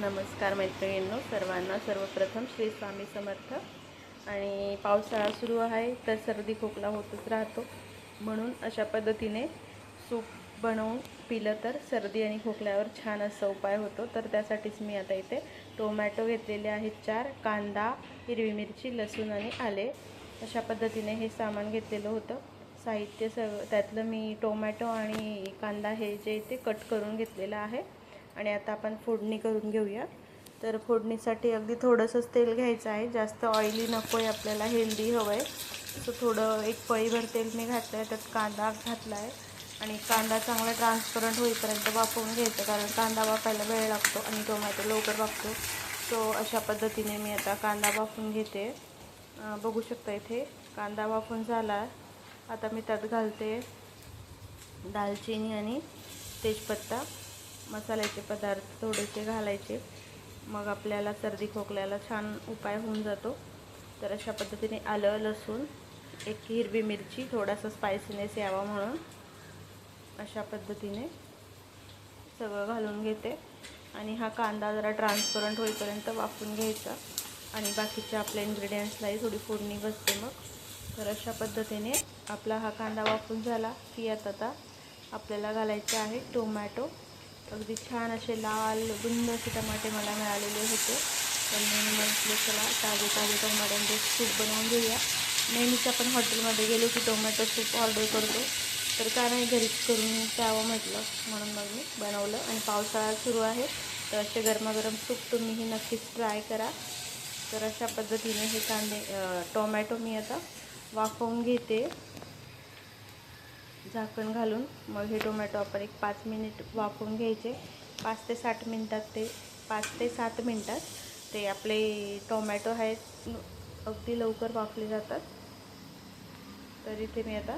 नमस्कार मैत्रिणींनो सर्वांना सर्वप्रथम श्री स्वामी समर्थ. आणि पावसाळा सुरू आहे तर सर्दी खोकला होतच राहतो. म्हणून अशा पद्धतीने सूप बनवून पिलं तर सर्दी आणि खोकल्यावर छान असा उपाय होतो. तर त्यासाठीच मी आता इथे टोमॅटो घेतलेले आहेत चार कांदा हिरवी मिरची लसूण आणि आले. अशा पद्धतीने हे सामान घेतलेलं होतं. साहित्य सर्व त्यातलं मी टोमॅटो आणि कांदा हे जे ते कट करून घेतलेलं आहे. आणि आता आपण फोडणी करून घेऊया. तर फोडणीसाठी अगदी थोडंसंच तेल घ्यायचं आहे. जास्त ऑइली नको आहे आपल्याला हेल्दी हवं आहे सो थोडं एक पळीभर तेल मी घातलं आहे त्यात कांदा घातला आहे आणि कांदा चांगला ट्रान्सपरंट होईपर्यंत वाफवून घ्यायचं कारण कांदा वाफायला वेळ लागतो आणि टोमॅटो लवकर वापतो सो अशा पद्धतीने मी आता कांदा वाफून घेते. बघू शकता इथे कांदा वाफून झाला. आता मी त्यात घालते दालचिनी आणि तेजपत्ता. मसाल्याचे पदार्थ थोडेसे घालायचे. मग आपल्याला सर्दी खोकल्याला छान उपाय होऊन जातो. तर अशा पद्धतीने आलं लसूण एक हिरवी मिरची थोडासा स्पायसीनेस यावा म्हणून अशा पद्धतीने सगळं घालून घेते. आणि हा कांदा जरा ट्रान्सपरंट होईपर्यंत वाफून घ्यायचा. आणि बाकीच्या आपल्या इन्ग्रेडियंट्सलाही थोडी फोडणी बसते मग. तर अशा पद्धतीने आपला हा कांदा वाफून झाला. की आता आपल्याला घालायचे आहे टोमॅटो. अगदी छान असे लाल बुंद असे टमाटे मला मिळालेले होते. तर मी म्हटलं चला ताजे ताजे टोमॅटोचे सूप बनवून घेऊया. नेहमीच आपण हॉटेलमध्ये गेलो की टोमॅटो सूप ऑर्डर करतो. तर का नाही घरीच करून प्यावं म्हटलं. म्हणून मग मी बनवलं आणि पावसाळा सुरू आहे. तर असे गरमागरम सूप तुम्हीही नक्कीच ट्राय करा. तर अशा पद्धतीने हे कांदे टोमॅटो मी आता वाफवून घेते. झाकण घालून मग हे टोमॅटो आपण एक पाच मिनिट वाफवून घ्यायचे. पाच ते साठ मिनटात ते पाच ते सात मिनटात ते आपले टोमॅटो आहेत अगदी लवकर वाफले जातात. तर इथे मी आता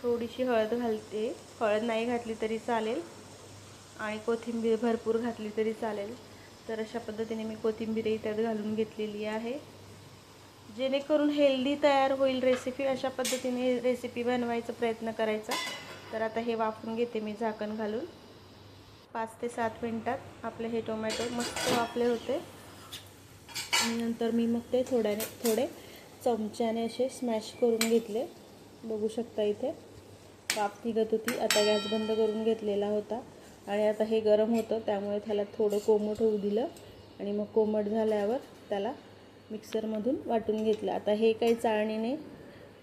थोडीशी हळद घालते. हळद नाही घातली तरी चालेल आणि कोथिंबीर भरपूर घातली तरी चालेल. तर अशा पद्धतीने मी कोथिंबीरही त्यात घालून घेतलेली आहे. जेणेकरून हेल्दी तयार होईल रेसिपी अशा पद्धतीने रेसिपी बनवायचा प्रयत्न करायचा. तर आता हे वाफून घेते मी झाकण घालून. पाच ते सात मिनटात आपले हे टोमॅटो मस्त वाफले होते. आणि नंतर मी मग ते थोड्याने थोडे चमच्याने असे स्मॅश करून घेतले. बघू शकता इथे. वाफ निघत होती. आता गॅस बंद करून घेतलेला होता. आणि आता हे गरम होतं त्यामुळे त्याला थोडं कोमट होऊ दिलं. आणि मग कोमट झाल्यावर त्याला मिक्सरमधून वाटून घेतलं. आता हे काही चाळणीने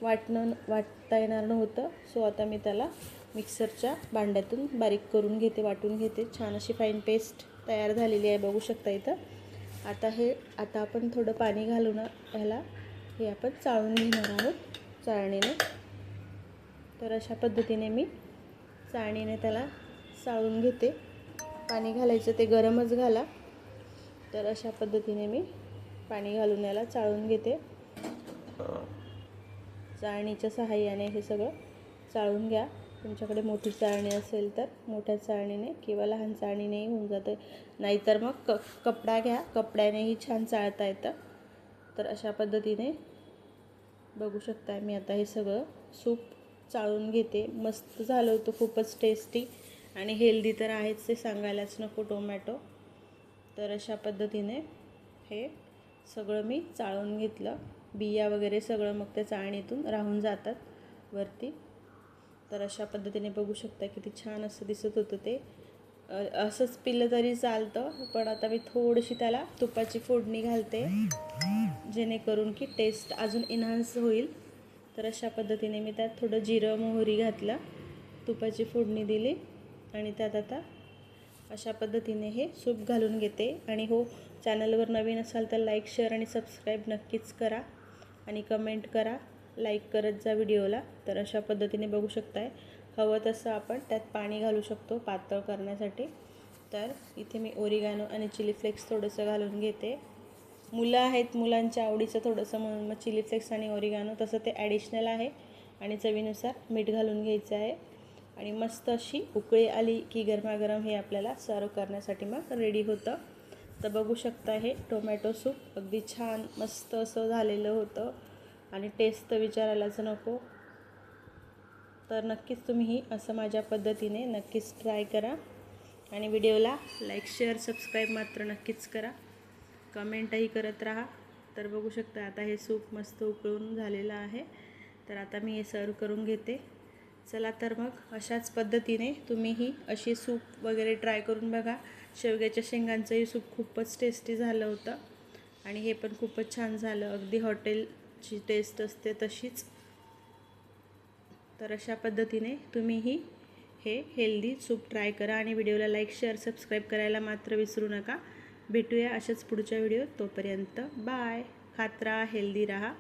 वाटणं वाटता येणार नव्हतं सो आता मी त्याला मिक्सरच्या भांड्यातून बारीक करून घेते वाटून घेते. छान अशी फाईन पेस्ट तयार झालेली आहे बघू शकता इथं. आता हे आता आपण थोडं पाणी घालून ह्याला हे आपण चाळून घेणार आहोत चाळणीने. तर अशा पद्धतीने मी चाळणीने त्याला चाळून घेते. पाणी घालायचं ते गरमच घाला. तर अशा पद्धतीने मी पाणी घालून याला चाळून घेते. चाळणीच्या सहाय्याने हे सगळं चाळून घ्या. तुमच्याकडे मोठी चाळणी असेल तर मोठ्या चाळणीने किंवा लहान चाळणीनेही होऊन जातं. नाहीतर मग क कपडा घ्या. कपड्यानेही छान चाळता येतं. तर अशा पद्धतीने बघू शकता मी आता हे सगळं सूप चाळून घेते. मस्त झालं होतं खूपच टेस्टी आणि हेल्दी तर आहेच ते सांगायलाच नको टोमॅटो. तर अशा पद्धतीने हे सगळं मी चाळून घेतलं. बिया वगैरे सगळं मग त्या चाळणीतून राहून जातात वरती. तर अशा पद्धतीने बघू शकता किती छान असं दिसत होतं ते. असंच पिलं तरी चालतं पण आता मी थोडीशी त्याला तुपाची फोडणी घालते. जेणेकरून की टेस्ट अजून इन्हान्स होईल. तर अशा पद्धतीने मी त्यात थोडं जिरं मोहरी घातला. तुपाची फोडणी दिली आणि त्यात आता अशा पद्धतीने हे सूप घालून घेते. आणि हो चॅनलवर नवीन असाल तर लाईक शेअर आणि सबस्क्राईब नक्कीच करा. आणि कमेंट करा. लाईक करत जा व्हिडिओला. तर अशा पद्धतीने बघू शकताय. हवं तसं आपण त्यात पाणी घालू शकतो पातळ करण्यासाठी. तर इथे मी ओरिगानो आणि चिली फ्लेक्स थोडंसं घालून घेते. मुलं आहेत मुलांच्या आवडीचं थोडंसं म्हणून मग चिली फ्लेक्स आणि ओरिगानो तसं ते ॲडिशनल आहे. आणि चवीनुसार मीठ घालून घ्यायचं आहे. आणि मस्त अशी उकळी आली की गरमागरम हे आपल्याला सर्व करण्यासाठी मग रेडी होतं. तर बघू शकता हे टोमॅटो सूप अगदी छान मस्त असं झालेलं होतं. आणि टेस्ट तर विचारायलाच नको. तर नक्कीच तुम्हीही असं माझ्या पद्धतीने नक्कीच ट्राय करा. आणि व्हिडिओला लाईक शेअर सबस्क्राईब मात्र नक्कीच करा. कमेंटही करत राहा. तर बघू शकता आता हे सूप मस्त उकळून झालेलं आहे. तर आता मी हे सर्व करून घेते. चला तर मग अशाच पद्धतीने तुम्हीही अशी सूप वगैरे ट्राय करून बघा. शेवग्याच्या शेंगांचंही सूप खूपच टेस्टी झालं होतं. आणि हे पण खूपच छान झालं. अगदी हॉटेलची टेस्ट असते तशीच. तर अशा पद्धतीने तुम्हीही हे हेल्दी सूप ट्राय करा आणि व्हिडिओला लाईक शेअर सबस्क्राईब करायला मात्र विसरू नका. भेटूया अशाच पुढच्या व्हिडिओ तोपर्यंत. बाय खात राहा हेल्दी राहा.